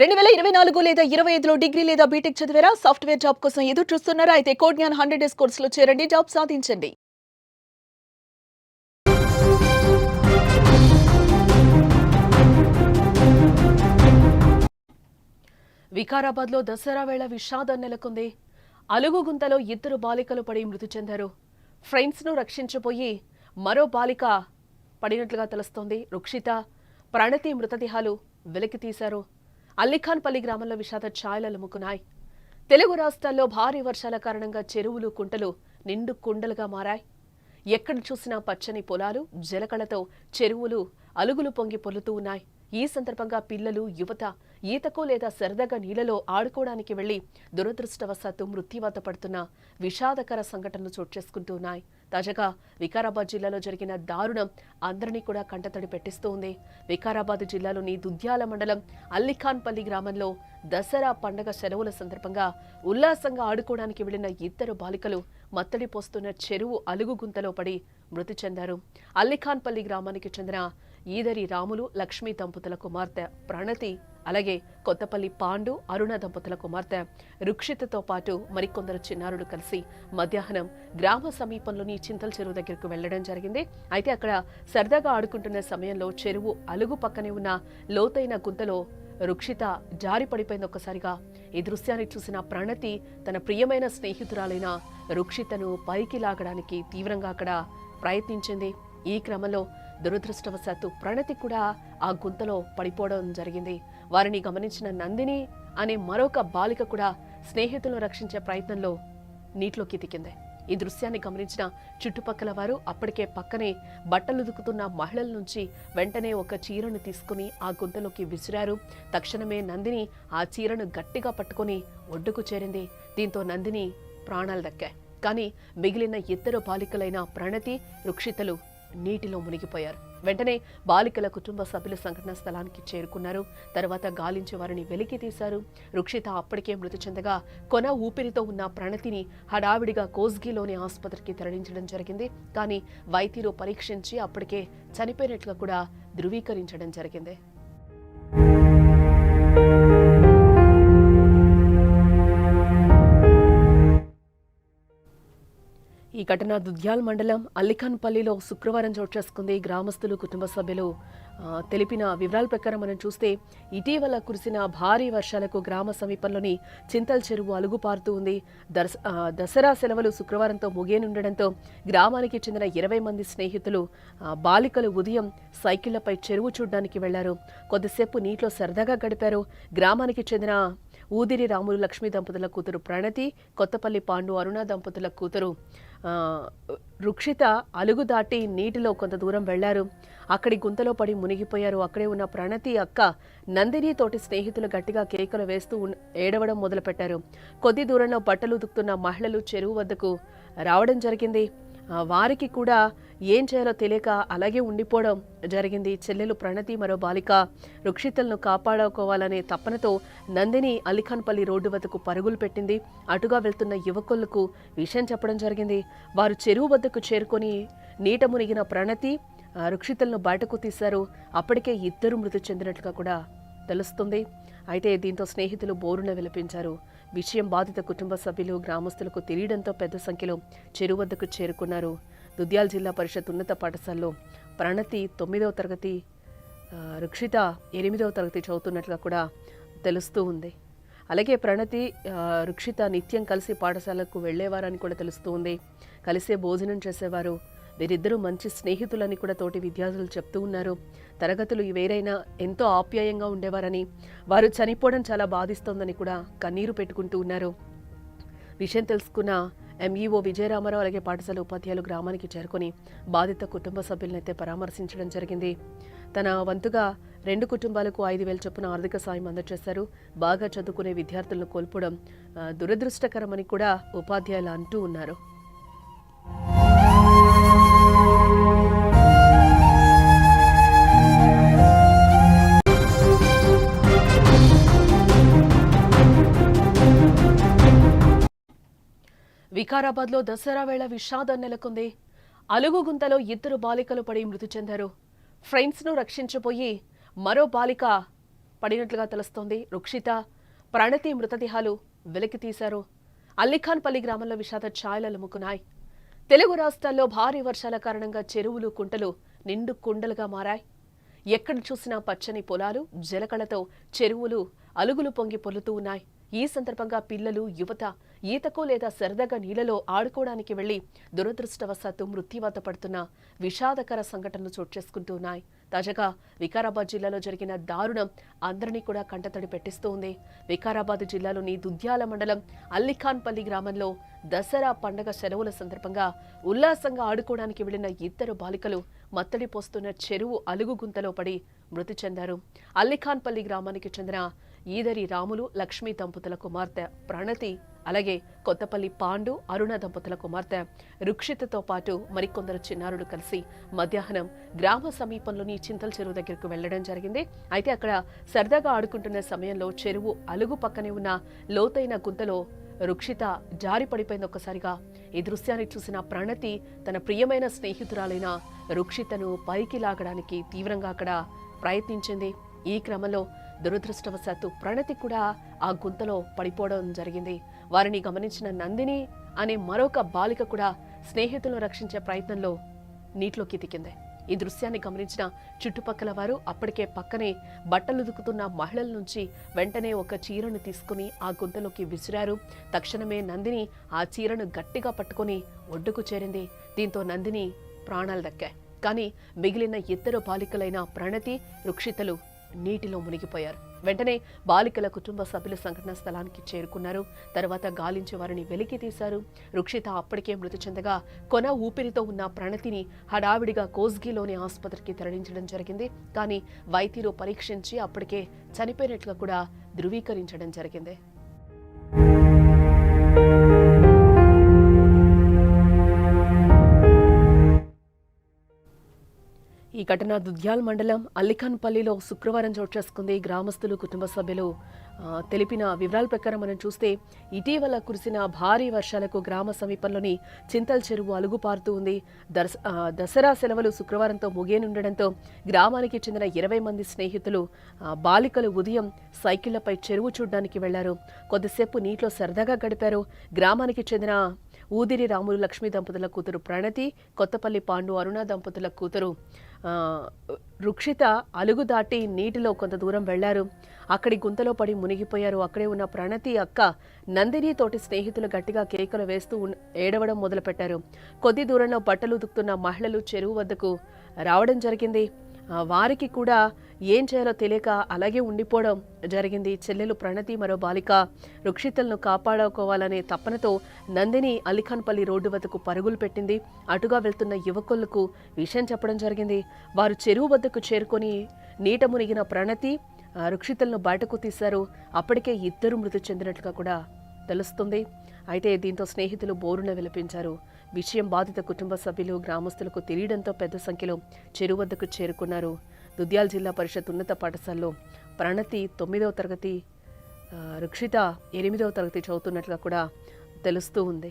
రెండు వేల ఇరవై నాలుగు లేదా ఇరవై ఐదులో డిగ్రీ లేదా బీటెక్ చదివారా? సాఫ్ట్వేర్ జాబ్ కోసం ఎదురు చూస్తున్నారా? అయితే కోడ్ జ్ఞాన్ హండ్రెడ్ డేస్ కోర్సులో చేరండి జాబ్ సాధించండి. వికారాబాద్లో దసరా వేళ విషాదం నెలకొంది. అలుగు గుంతలో ఇద్దరు బాలికలు పడి మృతి చెందారు. ఫ్రెండ్స్ను రక్షించబోయి మరో బాలిక పడినట్లుగా తెలుస్తోంది. రుక్షిత ప్రణతి మృతదేహాలు వెలికి తీశారు అల్లిఖాన్పల్లి గ్రామంలో విషాద ఛాయలు తెలుగు రాష్ట్రాల్లో భారీ వర్షాల కారణంగా చెరువులు కుంటలు నిండు కుండలుగా మారాయి. ఎక్కడ చూసినా పచ్చని పొలాలు జలకళతో చెరువులు అలుగులు పొంగి పొలుతూ ఉన్నాయి. ఈ సందర్భంగా పిల్లలు యువత ఈతకు లేదా సరదాగా నీళ్ళలో ఆడుకోవడానికి వెళ్ళి దురదృష్టవశాత్తు మృత్యువాత పడుతున్న విషాదకర సంఘటనలు చోటు చేసుకుంటూ ఉన్నాయి. తాజాగా వికారాబాద్ జిల్లాలో జరిగిన దారుణం అందరినీ కూడా కంటతడి పెట్టిస్తూ ఉంది వికారాబాద్ జిల్లాలోని దుద్యాల మండలం అల్లిఖాన్పల్లి గ్రామంలో దసరా పండగ సెలవుల సందర్భంగా ఉల్లాసంగా ఆడుకోవడానికి వెళ్ళిన ఇద్దరు బాలికలు మత్తడి పోస్తున్న చెరువు అలుగు గుంతలో పడి మృతి చెందారు. అల్లిఖాన్పల్లి గ్రామానికి చెందిన ఈదరి రాములు లక్ష్మీ దంపతుల కుమార్తె ప్రణతి అలాగే కొత్తపల్లి పాండు అరుణ దంపతుల కుమార్తె రుక్షితతో పాటు మరికొందరు చిన్నారులు కలిసి మధ్యాహ్నం గ్రామ సమీపంలోని చింతల చెరువు దగ్గరకు వెళ్ళడం జరిగింది. అయితే అక్కడ సరదాగా ఆడుకుంటున్న సమయంలో చెరువు అలుగు పక్కనే ఉన్న లోతైన గుంతలో రుక్షిత జారి పడిపోయింది. ఒక్కసారిగా ఈ దృశ్యాన్ని చూసిన ప్రణతి తన ప్రియమైన స్నేహితురాలైన రుక్షితను పైకి లాగడానికి తీవ్రంగా అక్కడ ప్రయత్నించింది. ఈ క్రమంలో దురదృష్టవశాత్తు ప్రణతి కూడా ఆ గుంతలో పడిపోవడం జరిగింది. వారిని గమనించిన నందిని అనే మరొక బాలిక కూడా స్నేహితులను రక్షించే ప్రయత్నంలో నీటిలోకి దిగింది. ఈ దృశ్యాన్ని గమనించిన చుట్టుపక్కల వారు అప్పటికే పక్కనే బట్టలుదుకుతున్న మహిళల నుంచి వెంటనే ఒక చీరను తీసుకుని ఆ గుంతలోకి విసిరారు. తక్షణమే నందిని ఆ చీరను గట్టిగా పట్టుకొని ఒడ్డుకు చేరింది. దీంతో నందిని ప్రాణాలు దక్కాయి. కానీ మిగిలిన ఇద్దరు బాలికలైన ప్రణతి రుక్షితలు నీటిలో మునిగిపోయారు. వెంటనే బాలికల కుటుంబ సభ్యులు సంఘటనా స్థలానికి చేరుకున్నారు. తర్వాత గాలించి వారిని వెలికి తీశారు. రుక్షిత అప్పటికే మృతి చెందగా కొన ఊపిరితో ఉన్న ప్రణతిని హడావిడిగా కోస్గిలోని ఆసుపత్రికి తరలించడం జరిగింది. కానీ వైద్యులు పరీక్షించి అప్పటికే చనిపోయినట్లుగా కూడా ధృవీకరించడం జరిగింది. ఈ ఘటన దుద్యాల్ మండలం అల్లిఖాన్పల్లిలో శుక్రవారం చోటు చేసుకుంది గ్రామస్తులు కుటుంబ సభ్యులు. తెలిపిన వివరాల ప్రకారం మనం చూస్తే ఇటీవల కురిసిన భారీ వర్షాలకు గ్రామ సమీపంలోని చింతల చెరువు అలుగుపారుతూ ఉంది. దర్శ దసరా సెలవులు శుక్రవారంతో ముగియనుండడంతో గ్రామానికి చెందిన ఇరవై మంది స్నేహితులు బాలికలు ఉదయం సైకిళ్ళపై చెరువు చూడడానికి వెళ్ళారు. కొద్దిసేపు నీటిలో సరదాగా గడిపారు. గ్రామానికి చెందిన ఊదిరి రాములు లక్ష్మీ దంపతుల కూతురు ప్రణతి కొత్తపల్లి పాండు అరుణ దంపతుల కూతురు రుక్షిత అలుగు దాటి నీటిలో కొంత దూరం వెళ్ళారు. అక్కడి గుంతలో పడి మునిగిపోయారు. అక్కడే ఉన్న ప్రణతి అక్క నందిని తోటి స్నేహితులు గట్టిగా కేకలు వేస్తూ ఏడవడం మొదలుపెట్టారు. కొద్ది దూరంలో బట్టలు ఉతుకుతున్న మహిళలు చెరువు వద్దకు రావడం జరిగింది. వారికి కూడా ఏం చేయాలో తెలియక అలాగే ఉండిపోవడం జరిగింది. చెల్లెలు ప్రణతి మరో బాలిక రుక్షితలను కాపాడుకోవాలనే తపనతో నందిని అలిఖాన్పల్లి రోడ్డు వద్దకు పరుగులు పెట్టింది. అటుగా వెళ్తున్న యువకులకు విషయం చెప్పడం జరిగింది. వారు చెరువు వద్దకు చేరుకొని నీట మునిగిన ప్రణతి ఆ, రుక్షితలను బయటకు తీశారు. అప్పటికే ఇద్దరు మృతి చెందినట్లుగా కూడా తెలుస్తుంది. అయితే దీంతో స్నేహితులు బోరున విలపించారు. విషయం బాధిత కుటుంబ సభ్యులు గ్రామస్తులకు తెలియడంతో పెద్ద సంఖ్యలో చెరువు వద్దకు చేరుకున్నారు. దుద్యాల జిల్లా పరిషత్ ఉన్నత పాఠశాలలో ప్రణతి తొమ్మిదవ తరగతి రుక్షిత ఎనిమిదవ తరగతి చదువుతున్నట్లుగా కూడా తెలుస్తూ ఉంది. అలాగే ప్రణతి రుక్షిత నిత్యం కలిసి పాఠశాలకు వెళ్ళేవారని కూడా తెలుస్తూ ఉంది. కలిసే భోజనం చేసేవారు. వీరిద్దరూ మంచి స్నేహితులని కూడా తోటి విద్యార్థులు చెప్తూ ఉన్నారు. తరగతులు వేరైనా ఎంతో ఆప్యాయంగా ఉండేవారని వారు చనిపోవడం చాలా బాధిస్తోందని కూడా కన్నీరు పెట్టుకుంటూ ఉన్నారు. విషయం తెలుసుకున్న ఎంఈఓ విజయరామారావు అలాగే పాఠశాల ఉపాధ్యాయులు గ్రామానికి చేరుకొని బాధిత కుటుంబ సభ్యులనైతే పరామర్శించడం జరిగింది. తన వంతుగా రెండు కుటుంబాలకు ఐదు వేల చొప్పున ఆర్థిక సాయం అందజేశారు. బాగా చదువుకునే విద్యార్థులను కోల్పోవడం దురదృష్టకరమని కూడా ఉపాధ్యాయులు అంటూ ఉన్నారు. వికారాబాద్లో దసరా వేళ విషాదం నెలకొంది. అలుగు గుంతలో ఇద్దరు బాలికలు పడి మృతి చెందారు. ఫ్రెండ్స్ను రక్షించబోయి మరో బాలిక పడినట్లుగా తెలుస్తోంది. రుక్షిత ప్రణతి మృతదేహాలు వెలికి తీశారు. అల్లిఖాన్పల్లి గ్రామంలో విషాద ఛాయలు అలుముకున్నాయి తెలుగు రాష్ట్రాల్లో భారీ వర్షాల కారణంగా చెరువులు కుంటలు నిండు కుండలుగా మారాయి. ఎక్కడ చూసినా పచ్చని పొలాలు జలకళతో చెరువులు అలుగులు పొంగి పొలుతూ ఉన్నాయి. ఈ సందర్భంగా పిల్లలు యువత ఈతకు లేదా సరదాగా నీళ్ళలో ఆడుకోవడానికి వెళ్ళి దురదృష్టవశాత్తు మృత్యువాత పడుతున్న విషాదకర సంఘటనలు చోటు చేసుకుంటూ ఉన్నాయి. తాజాగా వికారాబాద్ జిల్లాలో జరిగిన దారుణం అందరినీ కూడా కంటతడి పెట్టిస్తూ ఉంది వికారాబాద్ జిల్లాలోని దుద్యాల మండలం అల్లిఖాన్పల్లి గ్రామంలో దసరా పండగ సెలవుల సందర్భంగా ఉల్లాసంగా ఆడుకోవడానికి వెళ్ళిన ఇద్దరు బాలికలు మత్తడి పోస్తున్న చెరువు అలుగు గుంతలో పడి మృతి చెందారు. అల్లిఖాన్పల్లి గ్రామానికి చెందిన ఈదరి రాములు లక్ష్మీ దంపతుల కుమార్తె ప్రణతి అలాగే కొత్తపల్లి పాండు అరుణ దంపతుల కుమార్తె రుక్షితతో పాటు మరికొందరు చిన్నారులు కలిసి మధ్యాహ్నం గ్రామ సమీపంలోని చింతల చెరువు దగ్గరకు వెళ్ళడం జరిగింది. అయితే అక్కడ సరదాగా ఆడుకుంటున్న సమయంలో చెరువు అలుగు పక్కనే ఉన్న లోతైన గుంతలో రుక్షిత జారి పడిపోయింది. ఒక్కసారిగా ఈ దృశ్యాన్ని చూసిన ప్రణతి తన ప్రియమైన స్నేహితురాలైన రుక్షితను పైకి లాగడానికి తీవ్రంగా అక్కడ ప్రయత్నించింది. ఈ క్రమంలో దురదృష్టవశాత్తు ప్రణతి కూడా ఆ గుంతలో పడిపోవడం జరిగింది. వారిని గమనించిన నందిని అనే మరొక బాలిక కూడా స్నేహితులను రక్షించే ప్రయత్నంలో నీటిలోకి దిగింది. ఈ దృశ్యాన్ని గమనించిన చుట్టుపక్కల వారు అప్పటికే పక్కనే బట్టలు ఉతుకుతున్న మహిళల నుంచి వెంటనే ఒక చీరను తీసుకుని ఆ గుంతలోకి విసిరారు. తక్షణమే నందిని ఆ చీరను గట్టిగా పట్టుకొని ఒడ్డుకు చేరింది. దీంతో నందిని ప్రాణాలు దక్కాయి. కానీ మిగిలిన ఇద్దరు బాలికలైన ప్రణతి రుక్షితలు నీటిలో మునిగిపోయారు. వెంటనే బాలికల కుటుంబ సభ్యులు సంఘటనా స్థలానికి చేరుకున్నారు. తర్వాత గాలించి వారిని వెలికి తీశారు. రుక్షిత అప్పటికే మృతి చెందగా కొన ఊపిరితో ఉన్న ప్రణతిని హడావిడిగా కోస్గిలోని ఆసుపత్రికి తరలించడం జరిగింది. కానీ వైద్యులు పరీక్షించి అప్పటికే చనిపోయినట్లుగా కూడా ధృవీకరించడం జరిగింది. ఈ ఘటన దుద్యాల్ మండలం అల్లిఖాన్పల్లిలో శుక్రవారం చోటు చేసుకుంది. గ్రామస్తులు కుటుంబ సభ్యులు తెలిపిన వివరాల ప్రకారం మనం చూస్తే ఇటీవల కురిసిన భారీ వర్షాలకు గ్రామ సమీపంలోని చింతల చెరువు అలుగుపారుతూ ఉంది. దర్శ దసరా సెలవులు శుక్రవారంతో ముగియనుండడంతో గ్రామానికి చెందిన ఇరవై మంది స్నేహితులు బాలికలు ఉదయం సైకిళ్ళపై చెరువు చూడడానికి వెళ్ళారు. కొద్దిసేపు నీటిలో సరదాగా గడిపారు. గ్రామానికి చెందిన ఊదిరి రాములు లక్ష్మీ దంపతుల కూతురు ప్రణతి కొత్తపల్లి పాండు అరుణ దంపతుల కూతురు రుక్షిత అలుగు దాటి నీటిలో కొంత దూరం వెళ్ళారు. అక్కడి గుంతలో పడి మునిగిపోయారు. అక్కడే ఉన్న ప్రణతి అక్క నందిని తోటి స్నేహితులు గట్టిగా కేకలు వేస్తూ ఏడవడం మొదలుపెట్టారు. కొద్ది దూరంలో బట్టలు ఉతుకుతున్న మహిళలు చెరువు వద్దకు రావడం జరిగింది. వారికి కూడా ఏం చేయాలో తెలియక అలాగే ఉండిపోవడం జరిగింది. చెల్లెలు ప్రణతి మరో బాలిక రుక్షితలను కాపాడుకోవాలనే తపనతో నందిని అలిఖాన్పల్లి రోడ్డు వద్దకు పరుగులు పెట్టింది. అటుగా వెళ్తున్న యువకులకు విషయం చెప్పడం జరిగింది. వారు చెరువు వద్దకు చేరుకొని నీట మునిగిన ప్రణతి ఆ, రుక్షితలను బయటకు తీశారు. అప్పటికే ఇద్దరు మృతి చెందినట్లుగా కూడా తెలుస్తుంది. అయితే దీంతో స్నేహితులు బోరున విలపించారు. విషయం బాధిత కుటుంబ సభ్యులు గ్రామస్తులకు తెలియడంతో పెద్ద సంఖ్యలో చెరువు వద్దకు చేరుకున్నారు. దుద్యాల జిల్లా పరిషత్ ఉన్నత పాఠశాలలో ప్రణతి తొమ్మిదవ తరగతి రుక్షిత ఎనిమిదవ తరగతి చదువుతున్నట్లుగా కూడా తెలుస్తూ ఉంది.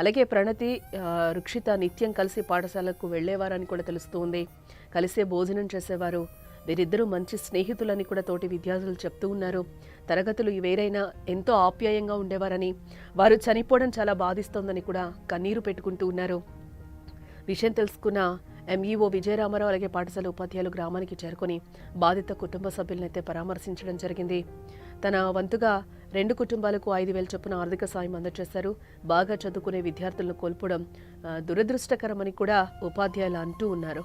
అలాగే ప్రణతి రుక్షిత నిత్యం కలిసి పాఠశాలకు వెళ్ళేవారని కూడా తెలుస్తూ ఉంది. కలిసే భోజనం చేసేవారు. వీరిద్దరూ మంచి స్నేహితులని కూడా తోటి విద్యార్థులు చెప్తూ ఉన్నారు. తరగతులు వేరైనా ఎంతో ఆప్యాయంగా ఉండేవారని వారు చనిపోవడం చాలా బాధిస్తోందని కూడా కన్నీరు పెట్టుకుంటూ ఉన్నారు. విషయం తెలుసుకున్న ఎంఈఓ విజయరామారావు అలాగే పాఠశాల ఉపాధ్యాయులు గ్రామానికి చేరుకొని బాధిత కుటుంబ సభ్యులనైతే పరామర్శించడం జరిగింది. తన వంతుగా రెండు కుటుంబాలకు ఐదు వేల చొప్పున ఆర్థిక సాయం అందజేశారు. బాగా చదువుకునే విద్యార్థులను కోల్పోవడం దురదృష్టకరమని కూడా ఉపాధ్యాయులు అంటూ ఉన్నారు.